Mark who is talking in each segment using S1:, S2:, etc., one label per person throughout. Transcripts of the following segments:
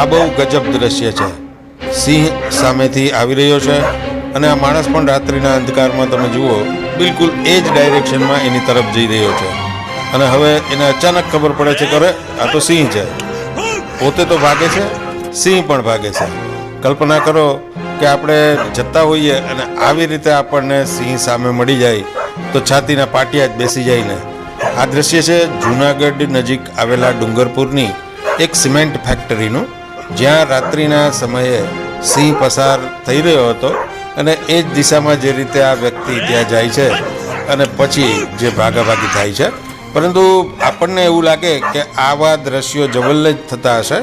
S1: આ બહુ ગજબ દ્રશ્ય છે. સિંહ સામેથી આવી રહ્યો છે અને આ માણસ પણ રાત્રિના અંધકારમાં તમે જુઓ, બિલકુલ એ જ ડાયરેક્શનમાં એની તરફ જઈ રહ્યો છે. અને હવે એને અચાનક ખબર પડે છે કે આ તો સિંહ છે. પોતે તો ભાગે છે, સિંહ પણ ભાગે છે. કલ્પના કરો કે આપણે જતા હોઈએ અને આવી રીતે આપણને સિંહ સામે મળી જાય, તો છાતીના પાટિયા જ બેસી જાય ને. આ દ્રશ્ય છે જૂનાગઢ નજીક આવેલા ડુંગરપુરની એક સિમેન્ટ ફેક્ટરીનું. જ્યાં રાત્રિના સમયે સિંહ પસાર થઈ રહ્યો હતો અને એ જ દિશામાં જે રીતે આ વ્યક્તિ ત્યાં જાય છે અને પછી જે ભાગાભાગી થાય છે. પરંતુ આપણને એવું લાગે કે આવા દ્રશ્યો જવલ્લે જ થતા હશે.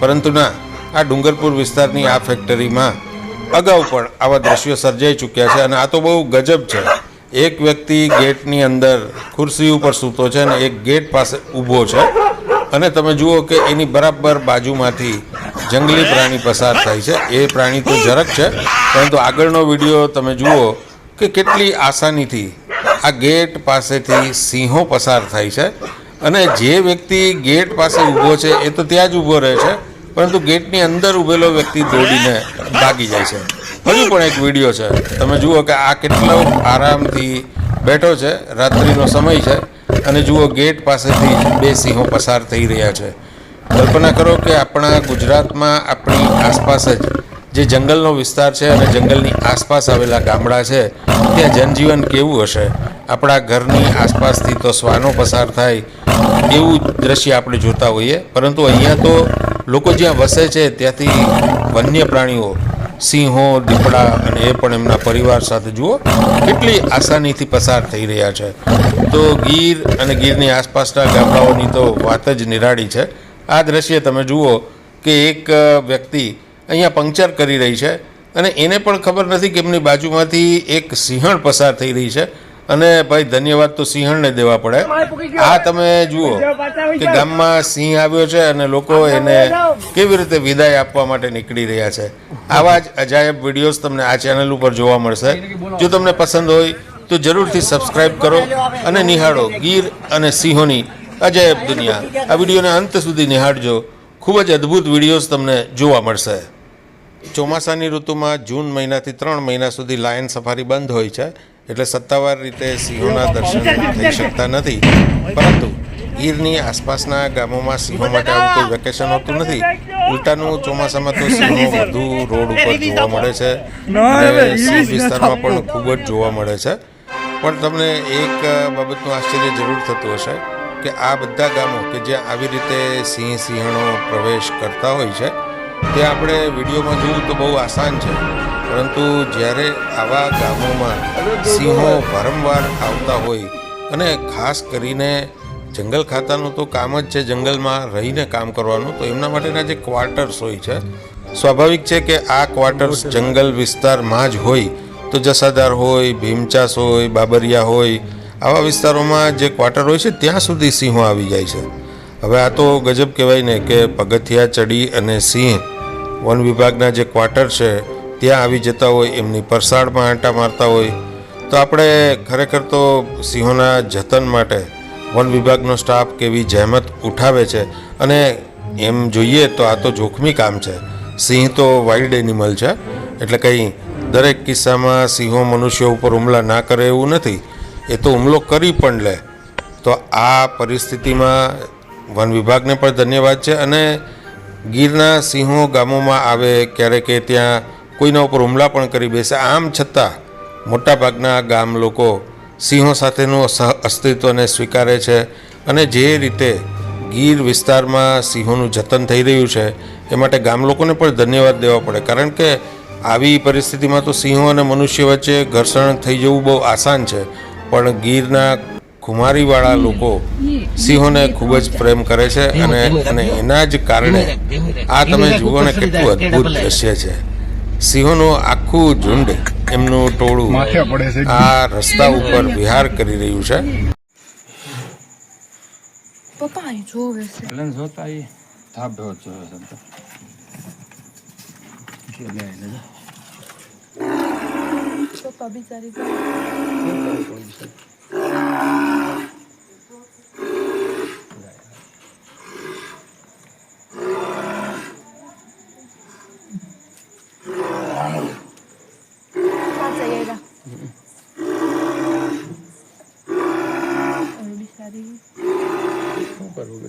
S1: પરંતુ ના, આ ડુંગરપુર વિસ્તારની આ ફેક્ટરીમાં અગાઉ પણ આવા દ્રશ્યો સર્જાઈ ચૂક્યા છે અને આ તો બહુ ગજબ છે. એક વ્યક્તિ ગેટની અંદર ખુરશી ઉપર સૂતો છે અને એક ગેટ પાસે ઊભો છે. અને તમે જુઓ કે એની બરાબર બાજુમાંથી જંગલી પ્રાણી પસાર થાય છે. એ પ્રાણી તો જરાક છે. પરંતુ આગળનો વીડિયો તમે જુઓ કે કેટલી આસાનીથી આ ગેટ પાસેથી સિંહો પસાર થાય છે. અને જે વ્યક્તિ ગેટ પાસે ઊભો છે, એ તો ત્યાં જ ઊભો રહે છે. પરંતુ ગેટની અંદર ઊભેલો વ્યક્તિ દોડીને ભાગી જાય છે. હજુ પણ એક વીડિયો છે. તમે જુઓ કે આ કેટલો આરામથી બેઠો છે. રાત્રિનો સમય છે. અને જુઓ, ગેટ પાસેથી બે સિંહો પસાર થઈ રહ્યા છે. કલ્પના કરો કે આપણા ગુજરાતમાં આપણી આસપાસ જ જે જંગલનો વિસ્તાર છે અને જંગલની આસપાસ આવેલા ગામડા છે, ત્યાં જનજીવન કેવું હશે? આપણા ઘરની આસપાસથી તો શ્વાનો પસાર થાય એવું દ્રશ્ય આપણે જોતા હોઈએ, પરંતુ અહીંયા તો લોકો જ્યાં વસે છે, ત્યાંથી વન્ય પ્રાણીઓ સિંહો, દીપડા અને એ પણ એમના પરિવાર સાથે જુઓ, કેટલી આસાનીથી પસાર થઈ રહ્યા છે. તો ગીર અને ગીરની આસપાસના ગામડાઓની તો વાત જ નિરાળી છે. આ દ્રશ્ય તમે જુઓ કે એક વ્યક્તિ અહીંયા પંક્ચર કરી રહી છે અને એને પણ ખબર નથી કે એમની બાજુમાંથી એક સિંહણ પસાર થઈ રહી છે. અને ભાઈ ધન્યવાદ તો સિંહણને દેવા પડે. આ તમે જુઓ કે ગામમાં સિંહ આવ્યો છે અને લોકો એને કેવી રીતે વિદાય આપવા માટે નીકળી રહ્યા છે. આવા જ અજાયબ વિડીયોઝ તમને આ ચેનલ ઉપર જોવા મળશે. જો તમને પસંદ હોય તો જરૂરથી સબસ્ક્રાઇબ કરો અને નિહાળો ગીર અને સિંહોની અજાયબ દુનિયા. આ વિડીયોને અંત સુધી નિહાળજો. ખૂબ જ અદ્ભુત વિડીયોઝ તમને જોવા મળશે. ચોમાસાની ઋતુમાં જૂન મહિનાથી ત્રણ મહિના સુધી લાયન સફારી બંધ હોય છે. એટલે સત્તાવાર રીતે સિંહોના દર્શન થઈ શકતા નથી. પરંતુ ગીરની આસપાસના ગામોમાં સિંહો માટે આવું કોઈ વેકેશન હોતું નથી. ઉલટાનું ચોમાસામાં તો સિંહો વધુ રોડ ઉપર જોવા મળે છે. અને સિંહ વિસ્તારમાં પણ ખૂબ જ જોવા મળે છે. પણ તમને એક બાબતનું આશ્ચર્ય જરૂર થતું હશે કે આ બધા ગામો કે જ્યાં આવી રીતે સિંહ સિંહણો પ્રવેશ કરતા હોય છે તે આપણે વિડીયોમાં જોવું તો બહુ આસાન છે. પરંતુ જ્યારે આવા ગામોમાં સિંહો વારંવાર આવતા હોય અને ખાસ કરીને જંગલ ખાતાનું તો કામ જ છે જંગલમાં રહીને કામ કરવાનું, તો એમના માટેના જે ક્વાર્ટર્સ હોય છે, સ્વાભાવિક છે કે આ ક્વાર્ટર્સ જંગલ વિસ્તારમાં જ હોય. તો જસાદાર હોય, ભીમચાસ હોય, બાબરિયા હોય, આવા વિસ્તારોમાં જે ક્વાર્ટર હોય છે, ત્યાં સુધી સિંહો આવી જાય છે. હવે આ તો ગજબ કહેવાય ને કે પગથિયા, ચડી અને સિંહ વન વિભાગના જે ક્વાર્ટર છે ત્યાં આવી જતા હોય, એમની પરસાળમાં આંટા મારતા હોય. તો આપણે ખરેખર તો સિંહોના જતન માટે વન વિભાગનો સ્ટાફ કેવી જહેમત ઉઠાવે છે અને એમ જોઈએ તો આ તો જોખમી કામ છે. સિંહ તો વાઇલ્ડ એનિમલ છે. એટલે કંઈ દરેક કિસ્સામાં સિંહો મનુષ્ય ઉપર હુમલા ના કરે એવું નથી. એ તો હુમલો કરી પણ લે. તો આ પરિસ્થિતિમાં વન વિભાગને પણ ધન્યવાદ છે અને ગીરના સિંહો ગામોમાં આવે ક્યારેક ત્યાં કોઈના ઉપર હુમલા પણ કરી બેસે. આમ છતાં મોટાભાગના ગામ લોકો સિંહો સાથેનું અસ્તિત્વને સ્વીકારે છે અને જે રીતે ગીર વિસ્તારમાં સિંહોનું જતન થઈ રહ્યું છે, એ માટે ગામ લોકોને પણ ધન્યવાદ દેવા પડે. કારણ કે આવી પરિસ્થિતિમાં તો સિંહો અને મનુષ્ય વચ્ચે ઘર્ષણ થઈ જવું બહુ આસાન છે, પણ ગીરના ખુમારીવાળા લોકો સિંહોને ખૂબ જ પ્રેમ કરે છે અને અને એના જ કારણે આ તમે જુઓ ને કેટલું અદ્ભુત દ્રશ્ય છે. સિંહોનું આખું ઝુંડ એમનું ટોળું
S2: માથે પડે છે.
S1: આ રસ્તા ઉપર વિહાર કરી રહ્યું છે.
S3: પપ્પા જોવે છે.
S4: લન જોતા એ ધાબો જોવે છે તો.
S3: પપ્પા બિચારી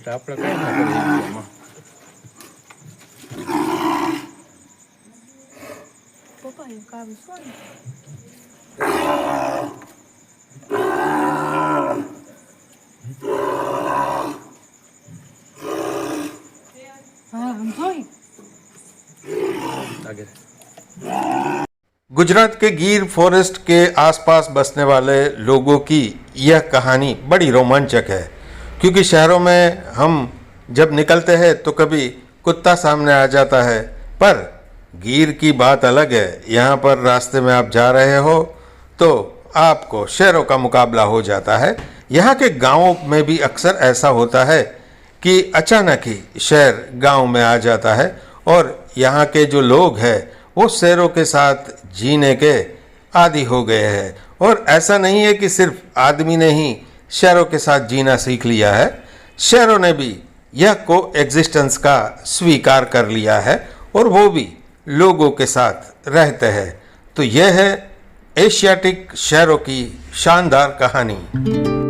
S4: આપણે કઈ ના કરીએ એમાં
S3: પપ્પા એક આવે શું હા આમ જોઈ
S4: આગળ
S1: गुजरात के गिर फॉरेस्ट के आसपास बसने वाले लोगों की यह कहानी बड़ी रोमांचक है क्योंकि शहरों में हम जब निकलते हैं तो कभी कुत्ता सामने आ जाता है। पर गिर की बात अलग है। यहाँ पर रास्ते में आप जा रहे हो तो आपको शहरों का मुकाबला हो जाता है। यहाँ के गाँवों में भी अक्सर ऐसा होता है कि अचानक ही शहर गाँव में आ जाता है और यहाँ के जो लोग हैं, वो शहरों के साथ जीने के आदि हो गए हैं। और ऐसा नहीं है कि सिर्फ़ आदमी ने ही शेरों के साथ जीना सीख लिया है। शहरों ने भी यह को एग्जिस्टेंस का स्वीकार कर लिया है और वो भी लोगों के साथ रहते हैं। तो यह है एशियाटिक शहरों की शानदार कहानी।